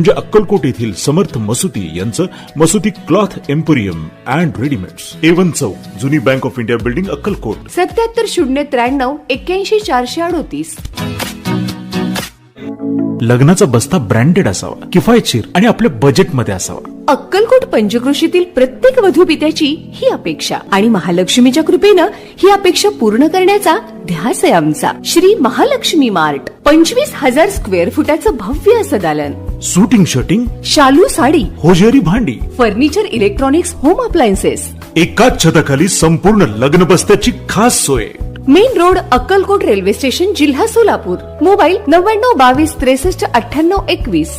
म्हणजे अक्कलकोट येथील समर्थ मसुती यांचं Masuti cloth emporium and readymades. A1 चौक जुनी bank of India building Akkalkot. सत्याहत्तर शून्य त्र्याण्णव एक्क्याऐंशी चारशे अडोतीस. लग्नाचा बस्ता ब्रँडेड असावा किफायतशीर आणि आपल्या बजेटमध्ये असावा. अक्कलकोट पंचक्रोशीतील प्रत्येक वधूपित्याची ही अपेक्षा आणि महालक्ष्मीच्या कृपेनं ही अपेक्षा पूर्ण करण्याचा ध्यास आहे आमचा. श्री महालक्ष्मी मार्ट. पंचवीस हजार स्क्वेअर फुटाचं भव्य असं दालन. सुटिंग शर्टिंग शालू साडी होजेरी भांडी फर्निचर इलेक्ट्रॉनिक्स होम अप्लायन्सेस एकाच छताखाली संपूर्ण लग्न बस्त्याची खास सोय. Main road Akkalkot railway station जिल्हा सोलापूर. मोबाईल नव्याण्णव बावीस त्रेसष्ट अठ्ठ्याण्णव एकवीस.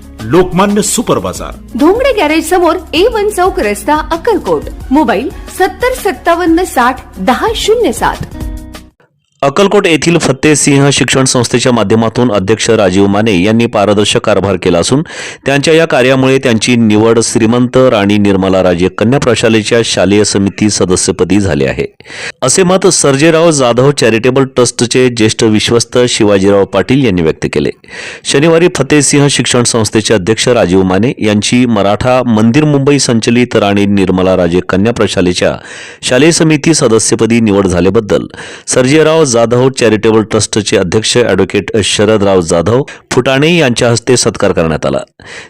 लोकमान्य सुपर बाजार. धोंगडे गॅरेज समोर ए वन चौक रस्ता अक्कलकोट. मोबाईल सत्तर सत्तावन्न साठ दहा शून्य सात. अक्कलकोट येथील फत्तेसिंह शिक्षण संस्थेच्या माध्यमातून अध्यक्ष राजीव माने यांनी पारदर्शक कारभार केला असून त्यांच्या या कार्यामुळे त्यांची निवड श्रीमंत राणी निर्मला राजे कन्या प्रशालेच्या शालेय समिती सदस्यपदी झाले आहे. असे मत सर्जेराव जाधव चॅरिटेबल ट्रस्टचे ज्येष्ठ विश्वस्त शिवाजीराव पाटील यांनी व्यक्त केले. शनिवारी फतेसिंह शिक्षण संस्थेचे अध्यक्ष राजीव माने यांची मराठा मंदिर मुंबई संचलित राणी निर्मला राजे कन्या प्रशालेच्या शालेय समिती सदस्यपदी निवड झाल्याबद्दल सर्जेराव जाधव चॅरिटेबल ट्रस्टचे अध्यक्ष ॲडव्होकेट शरदराव जाधव फुटाणे यांच्या हस्ते सत्कार करण्यात आला.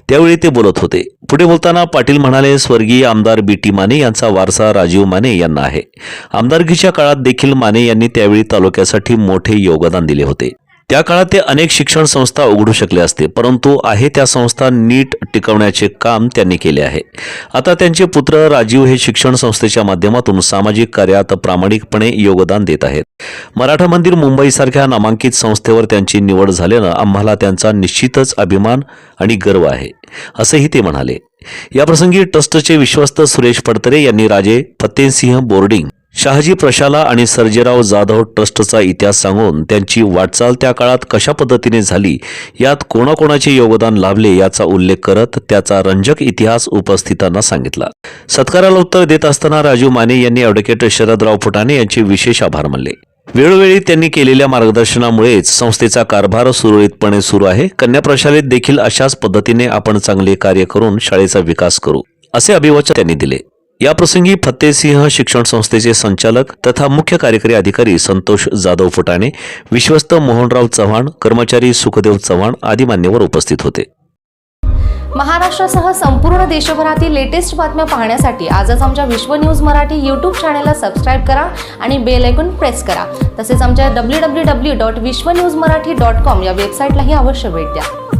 त्यावेळी ते बोलत होते. पुढे बोलताना पाटील म्हणाले स्वर्गीय आमदार बी टी माने यांचा वारसा राजीव माने यांना आहे. आमदारकीच्या काळात देखील माने यांनी त्यावेळी तालुक्यासाठी मोठे योगदान दिले होते. त्या काळात ते अनेक शिक्षण संस्था उघडू शकले असते परंतु आहे त्या संस्था नीट टिकवण्याचे काम त्यांनी केले आहे. आता त्यांचे पुत्र राजीव हे शिक्षण संस्थेच्या माध्यमातून सामाजिक कार्यात प्रामाणिकपणे योगदान देत आहेत. मराठा मंदिर मुंबईसारख्या नामांकित संस्थेवर त्यांची निवड झाल्यानं आम्हाला त्यांचा निश्चितच अभिमान आणि गर्व आहे असेही ते म्हणाले. याप्रसंगी ट्रस्टचे विश्वस्त सुरेश फडतरे यांनी राजे फतेसिंह बोर्डिंग शहाजी प्रशाला आणि सर्जेराव जाधव ट्रस्टचा इतिहास सांगून त्यांची वाटचाल त्या काळात कशा पद्धतीने झाली यात कोणाकोणाचे योगदान लाभले याचा उल्लेख करत त्याचा रंजक इतिहास उपस्थितांना सांगितला. सत्काराला उत्तर देत असताना राजू माने यांनी ॲडव्होकेट शरदराव फुटाणे यांचे विशेष आभार मानले. वेळोवेळी त्यांनी केलेल्या मार्गदर्शनामुळेच संस्थेचा कारभार सुरळीतपणे सुरू आहे. कन्या प्रशालेत देखील अशाच पद्धतीने आपण चांगले कार्य करून शाळेचा विकास करू असे अभिवचन त्यांनी दिले. याप्रसंगी फतेसिंह शिक्षण संस्थेचे संचालक तथा मुख्य कार्यकारी अधिकारी संतोष जाधव फुटाणे विश्वस्त मोहनराव चव्हाण कर्मचारी सुखदेव चव्हाण आदी मान्यवर उपस्थित होते. महाराष्ट्रासह संपूर्ण देशभरातील लेटेस्ट बातम्या पाहण्यासाठी आजच आमच्या विश्व न्यूज मराठी यूट्यूब चॅनलला सबस्क्राईब करा आणि बेल ऐकून प्रेस करा. तसेच आमच्या W W W dot Vishwa news Marathi dot com या वेबसाईटलाही अवश्य भेट द्या.